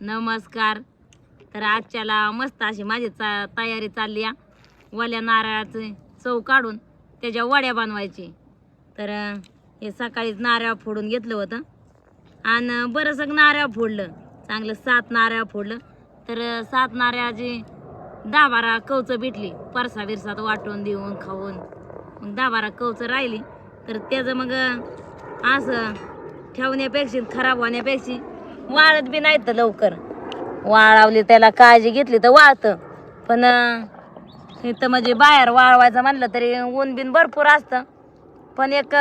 नमस्कार. तर आजच्याला मस्त अशी माझी चा तयारी चालली आहे वल्या नारळाचे चव काढून त्याच्या वड्या बनवायची. तर हे सकाळीच नारळ फोडून घेतलं होतं. आणि बरंसं नारळ फोडलं. चांगलं सात नारळ फोडलं. तर सात नारळाची दहा बारा कवचं भेटली. परसा बिरसात वाटून देऊन खाऊन. मग दहा बारा कवचं राहिली. तर त्याचं मग असं ठेवण्यापेक्षा खराब होण्यापेक्षा वाळत बी नाही तर लवकर. वाळावली त्याला काळजी घेतली तर वाळतं. पण इथं म्हणजे बाहेर वाळवायचं म्हणलं तरी ऊन बिन भरपूर असतं. पण एक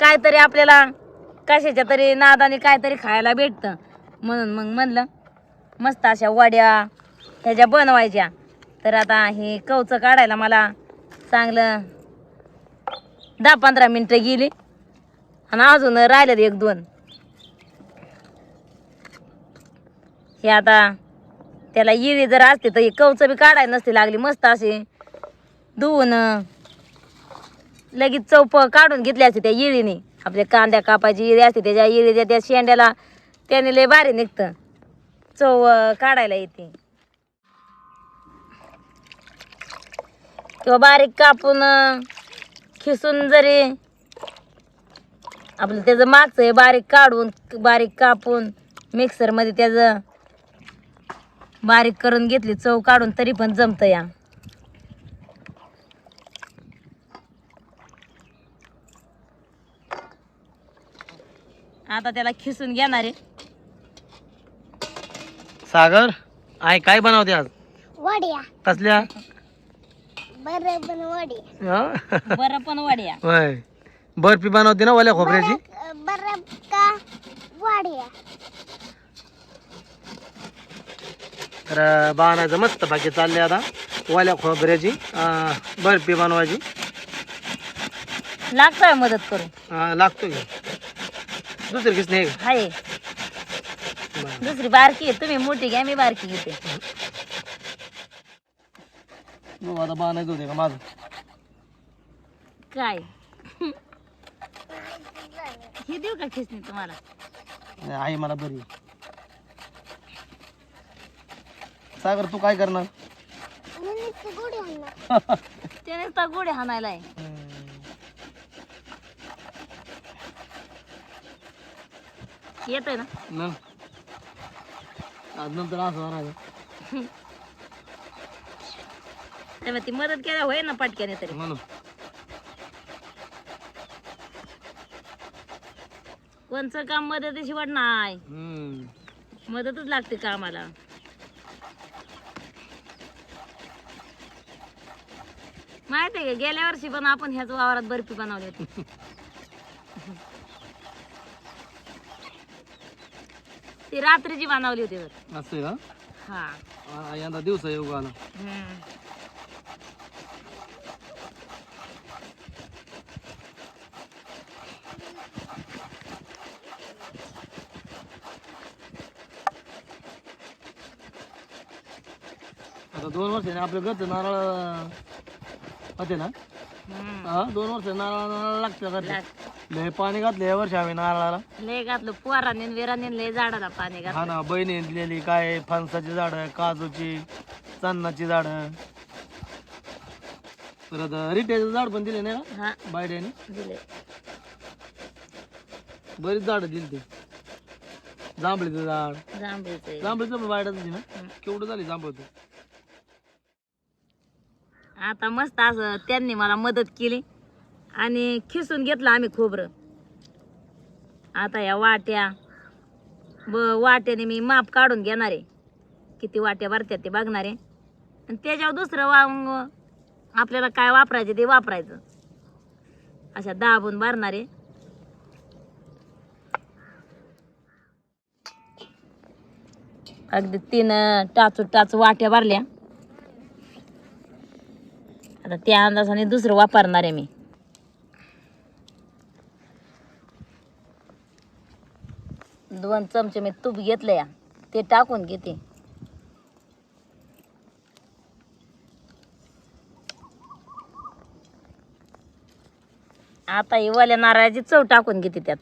काहीतरी आपल्याला कशाच्या तरी नादाने काहीतरी खायला भेटतं. म्हणून मग म्हणलं मस्त अशा वड्या त्याच्या बनवायच्या. तर आता हे कवचं काढायला मला चांगलं दहा पंधरा मिनटं गेली. आणि अजून राहिलेत एक दोन. हे आता त्याला इळी जर असते तर हे कवचं बी काढायला नसते लागली मस्त अशी. धुवून लगेच चौप काढून घेतली असते त्या इळीने आपल्या कांद्या कापायची इळी असते त्याच्या इळीच्या त्या शेंड्याला त्याने लय भारी निघतं. चव काढायला येते. किंवा बारीक कापून खिसून जरी आपलं त्याचं मागचं हे बारीक काढून बारीक कापून मिक्सरमध्ये त्याचं बारीक करून घेतली चव काढून तरी पण जमतं या. आता त्याला खिसून घेणार आहे. सागर आई काय बनवते आज? वड्या. कसल्या? बरं पण वडी हा? बरं पण वड्या. होय. बर्फी बनवते ना ओल्या खोबऱ्याची बरं का वड्या तर बनायचं मस्त बाकी चालले आता. ओल्या खोबऱ्याची बर्फी बनवायची. लागतोय मदत करू अं, लागतो की दुसरी किस नाही का? हाय. बरं. दुसरी बारकी आहे. तुम्ही मोठी घ्या मी बारकी घेते. बघू आता बनायचं होते का माझं? काय? हे देऊ का खिसणी तुम्हाला? नाही, आई मला बरी सागर तू काय करणार? त्याने तर गोडे हाणायला आहे हम्म. येतोय ना? न. आज नंतर असं म्हणायचं तेव्हा ती मदत केल्या होय ना पटक्याने तरी. म्हणून. कोणचं काम मदतीशिवाय नाही. हम्म. मदतच लागते कामाला. माहीत आहे का गेल्या वर्षी पण आपण ह्याच वावरात बर्फी बनवली होती ती रात्रीची बनवली होती बरं. असं आहे का हा आ, यंदा दिवस येऊ आला हम्म. आता दोन वर्षाने आपल्या घरचं नारळ होते ना. हा दोन वर्ष नारळ नारळ लागतं. लाग- लय पाणी घातलं या वर्षी आम्ही नारळाला. लय घातलं. पोराने विराने लय झाडाला पाणी हा घातलं ना बहिणी दिलेली काय फणसाची झाडं काजूची चन्नाची झाडं. परत रिट्याचं झाड पण दिले नाही ना हा. बायड्याने दिले. बरीच झाडं दिली ते. जांभळीचं झाड. जांभळीचे. जांभळीचं पण बायडाच ना हम्म. केवढं झाली जांभळं आता मस्त असं त्यांनी मला मदत केली. आणि खिसून घेतलं आम्ही खोबरं. आता या वाट्या ब वाट्याने मी माप काढून घेणार. आहे किती वाट्या भरत्यात ते बघणार. आहे आणि त्याच्यावर दुसरं वा आपल्याला काय वापरायचं ते वापरायचं. अशा दाबून भरणार. आहे अगदी तीन टाचू टाचू वाट्या भरल्या. आता त्या अंदाजाने दुसरं वापरणार आहे मी. दोन चमचे मी तूप घेतलं या ते टाकून घेते. आता ही नारळाची चव टाकून घेते त्यात.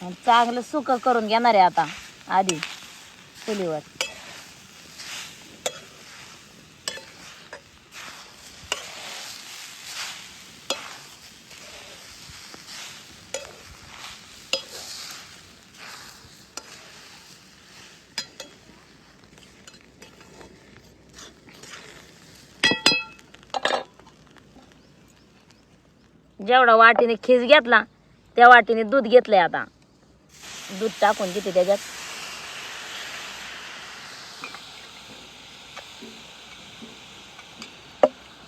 चांगलं सुक करून घेणार आहे आता आधी चुलीवर. जेवढा वाटीने खीस घेतला त्या वाटीने दूध घेतलंय आता. दूध टाकून घेते त्याच्यात.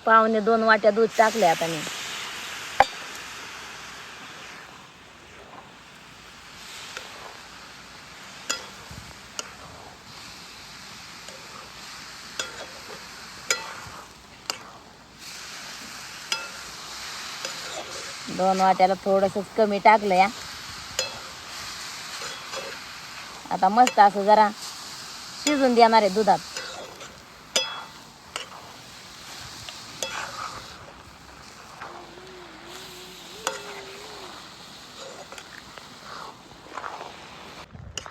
पाहुणे दोन वाट्या दूध टाकले आता मी. दोन वाट्याला थोडंसंच कमी टाकलं या आता मस्त असं जरा शिजून देणार आहे दुधात.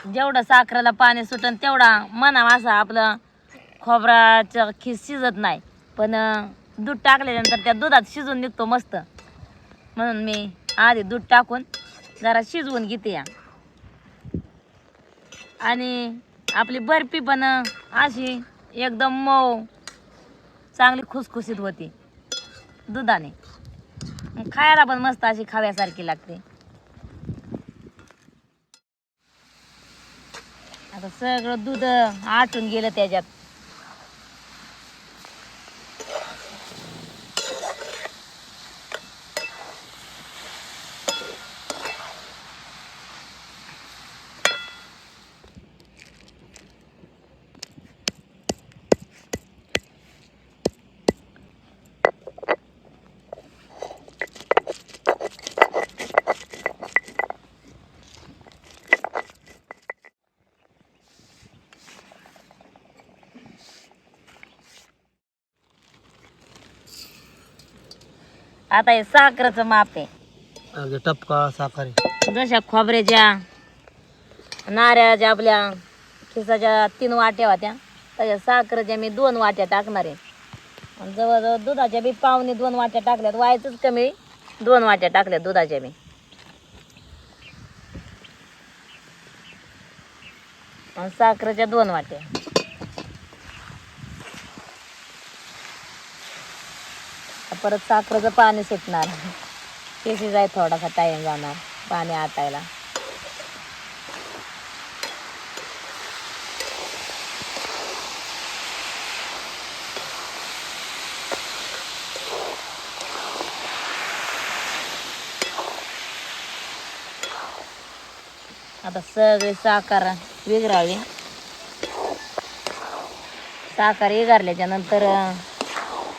जेवढं साखरेला पाणी सुटन तेवढा म्हणावा असा आपलं खोबराचं खीस शिजत नाही. पण दूध टाकल्यानंतर त्या दुधात शिजून निघतो मस्त. म्हणून मी आधी दूध टाकून जरा शिजवून घेते या. आणि आपली बर्फी पण अशी एकदम मऊ चांगली खुसखुशीत होती. दुधाने. खायला पण मस्त अशी खाव्यासारखी लागते. आता सगळं दूध आटून गेलं त्याच्यात. आता हे साखरेचं माप आहे. अगदी टपका साखरी जशा खोबऱ्याच्या नारळाच्या आपल्या खिसाच्या तीन वाट्या होत्या तशा साखरेच्या मी दोन वाट्या टाकणार आहे. आणि जवळजवळ दुधाच्या बी पावणे दोन वाट्या टाकल्यात व्हायचंच कमी दोन वाट्या टाकल्यात दुधाच्या बी. आणि साखरेच्या दोन वाट्या. परत साखरेचं पाणी सुटणार. ते शिजाय थोडासा टाइम जाणार पाणी आटायला आता सगळी साखर विगरावी साखर विगारल्याच्या नंतर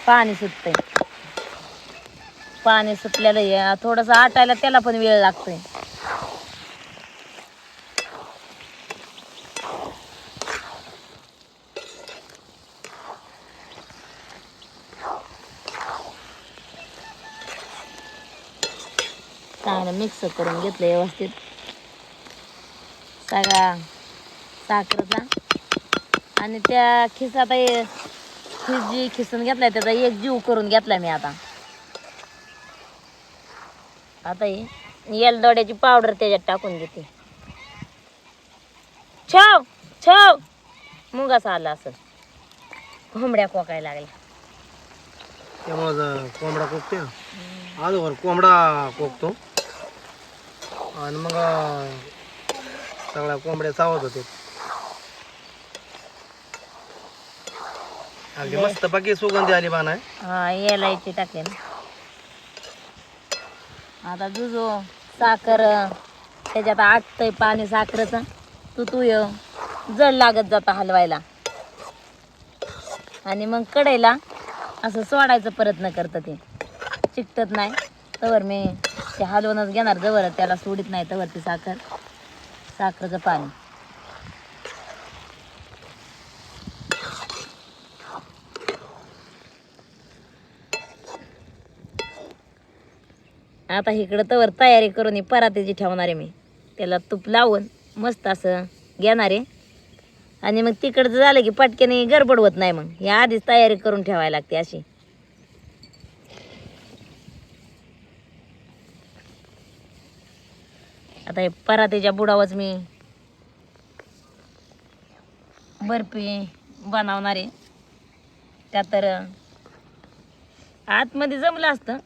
पाणी सुटतंय. पाणी सुटलेलं आहे. थोडंसं आटायला त्याला पण वेळ लागतोय. चांगलं मिक्स करून घेतलं व्यवस्थित. सगळा साखरेचा आणि त्या खिसात खिस जी खिसून घेतलाय त्याचा एक जीव करून घेतलाय मी आता. आता ही येलदोड्याची पावडर त्याच्यात टाकून घेते छव छव. मुंगास आला असं. कोंबड्या कोकायला लागल्या. त्यामुळं कोंबडा कोकते अगोदर कोंबडा कोकतो आणि मग सगळ्या कोंबड्या चावत होते. अगदी मस्त बाकी सुगंधी आली बाण आहे हा एलायची टाकले ना. आता जुजो साखर त्याच्यात आटतंय पाणी साखरेचं. तू तू ये. जड लागत जाता हलवायला. आणि मग कढईला असं सोडायचा प्रयत्न करतं ते. चिकटत नाही. तवर मी ते हलवूनच घेणार. जवळ त्याला सोडित नाही तवर ती साखर. साखरेचं पाणी. आता इकडं तर तयारी करून ही परातीची ठेवणार आहे मी. त्याला तूप लावून मस्त असं घेणार आहे. आणि मग तिकडचं झालं की पटक्याने गडबड होत नाही मग. या आधीच तयारी करून ठेवायला लागते अशी. आता हे परातीच्या बुडावच मी बर्फी बनवणार आहे. त्यात तर आतमध्ये जमलं असतं.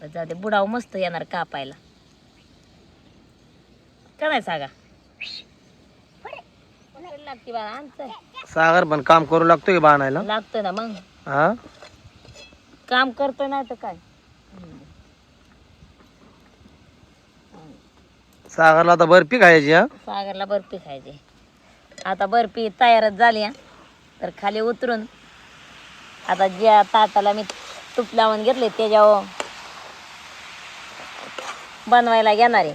जाऊ दे बुडाव मस्त येणार कापायला. का नाही सागा? लागते आमचं सागर पण काम करू लागतो की बाणायला? लागतं ना मग. हा? काम करतोय नाही तर काय? सागरला आता बर्फी खायची हा? सागरला बर्फी खायची. आता बर्फी तयारच झाली हा. तर खाली उतरून आता ज्या ताटाला मी तूप लावून घेतले त्याच्यावर बनवायला घेणार आहे.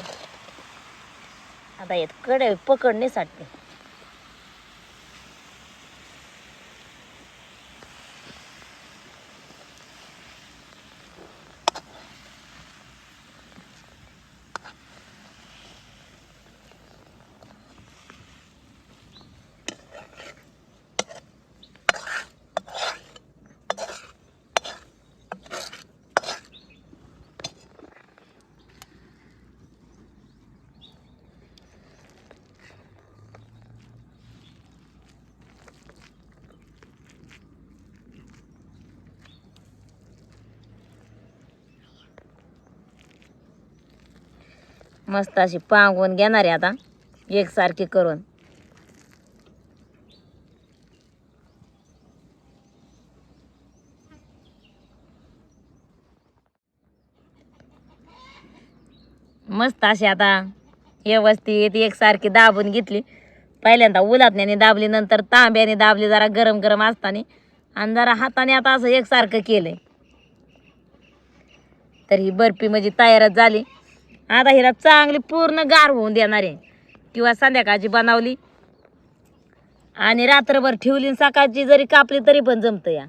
आता येत कडे पकडणे साठते. मस्त अशी पांगून घेणार आहे आता. एकसारखी करून. मस्त अशी आता व्यवस्थित एकसारखी दाबून घेतली. पहिल्यांदा उलातण्याने दाबली नंतर तांब्याने दाबली जरा गरम गरम असताना आणि जरा हाताने आता असं एकसारखं केलंय. तर ही बर्फी म्हणजे तयारच झाली. आता हिला चांगली पूर्ण गार होऊन देणार आहे. किंवा संध्याकाळची बनवली. आणि रात्रभर ठेवली सकाळची जरी कापली तरी पण जमतं या.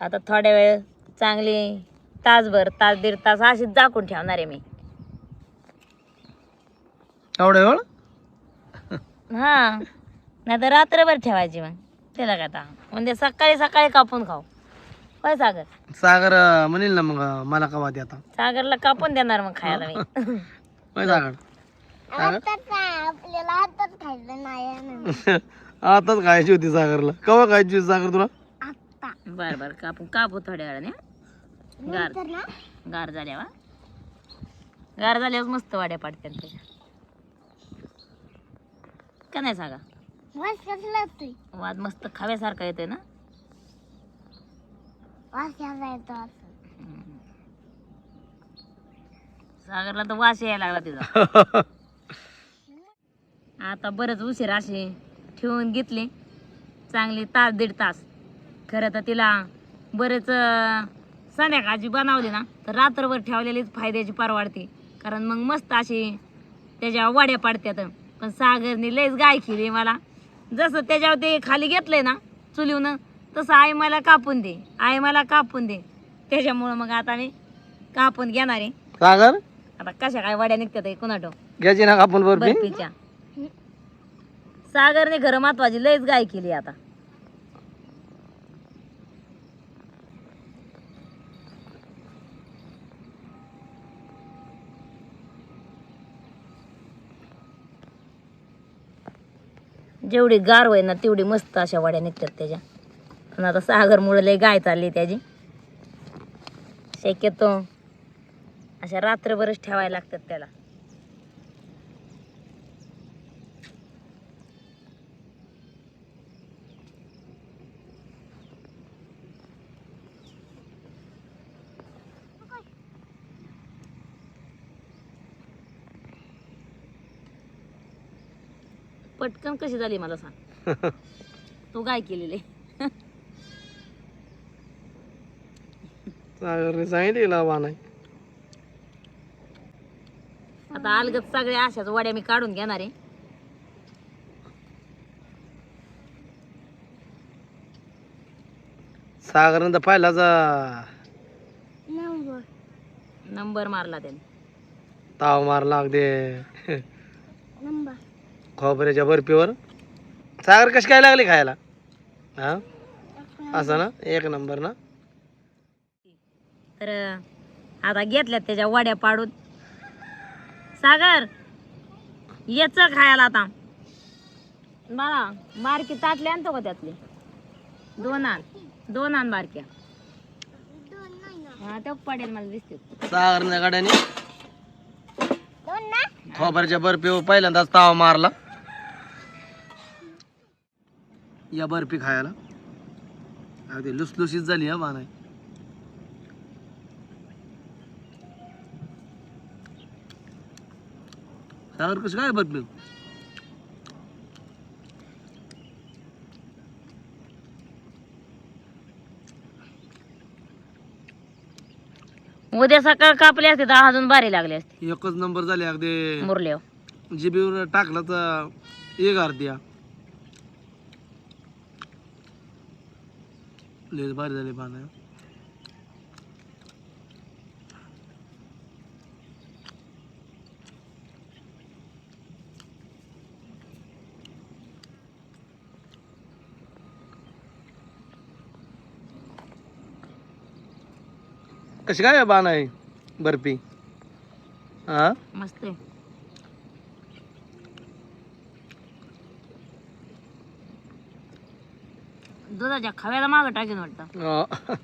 आता थोड्या वेळ चांगली तासभर तास दीड तास अशीच झाकून ठेवणार आहे मी. एवढं वेळ? हा. नाही तर रात्रभर ठेवायची मग. त्याला काय आता. म्हणजे सकाळी सकाळी कापून खाऊ. होय सागर? सागर अं, म्हणेल ना मग अं, मला कवा दे आता. सागरला कापून देणार मग खायला मी. होय सागर? आता काय आपल्याला आताच खायचं नाही ना. आताच खायची होती सागरला. कवा खायची होती सागर तुला? आता बर बर कापू कापू थोड्या वेळाने गार ना? गार झाल्यावर गार झाल्यावर मस्त वाड्या पाडतात त्याच्या का नाही सांगा कसला वाद मस्त खाव्यासारखा येतोय ना? वास यायला येतो असं. सागरला तर वास यायला लागला तिचा आता बरंच उशीर अशी ठेवून घेतली. चांगली तास दीड तास. खरं तर तिला बरेच अं, संध्याकाळची बनवली ना तर रात्रभर ठेवलेलीच फायद्याची परवडते कारण मग मस्त अशी त्याच्या वड्या पाडत्यात. पण सागरने लयच गाय केली मला. जसं त्याच्यावर ते खाली घेतलंय ना चुलीवून तसं आई मला कापून दे. आई मला कापून दे. त्याच्यामुळं मग आता मी कापून घेणार आहे. सागर आता कशा काय वड्या निघतात कुणाटो? घ्यायची ना आपण बर्फी? बर्फीच्या. सागरने घर महत्वाची लयच गाय केली आता. जेवढी गार होय ना तेवढी मस्त अशा वड्या निघतात त्याच्या. पण आता सागरमुळे लय गाय चालली त्याची शक्यतो अशा रात्रभरच ठेवायला लागतात त्याला. पटकन कशी झाली मला सांग. तू काय केलेले. सागरने सांगितलं बाणाय आता अलगत सगळ्या अशाच वड्या मी काढून घेणार आहे. सागरनं तर पहिलाच नंबर. नंबर मारला त्याने. ताव मारला अगदी नंबर. खोबऱ्याच्या बर्फीवर. सागर कशी काय लागली खायला? हा? असं ना? एक नंबर ना? तर आता घेतल्यात त्याच्या वड्या पाडून. सागर येच खायला आता. मला बारकी ताटली आणतो का त्यातली? दोन आण. दोन आण बारक्या. हा तो पडेल मला दिसते सागरच्या गाड्याने दोन ना? खोबऱ्याच्या बर्फीवर पहिल्यांदाच ताव मारला. या बर्फी खायला. अगदी लुसलुसीत झाली हा बानाय सागर कशी काय बर्फी उद्या सकाळ कापले असते तर अजून बारी लागले असते. एकच नंबर झाली अगदी. मुरल्यावर. जिबीवर टाकला तर एक अर्ध्या लय भारी झाली पानं. कशी काय बाण आहे बर्फी? हा? मस्त आहे. दुधाच्या खव्याला मागं टाकेन वाटतं. अं,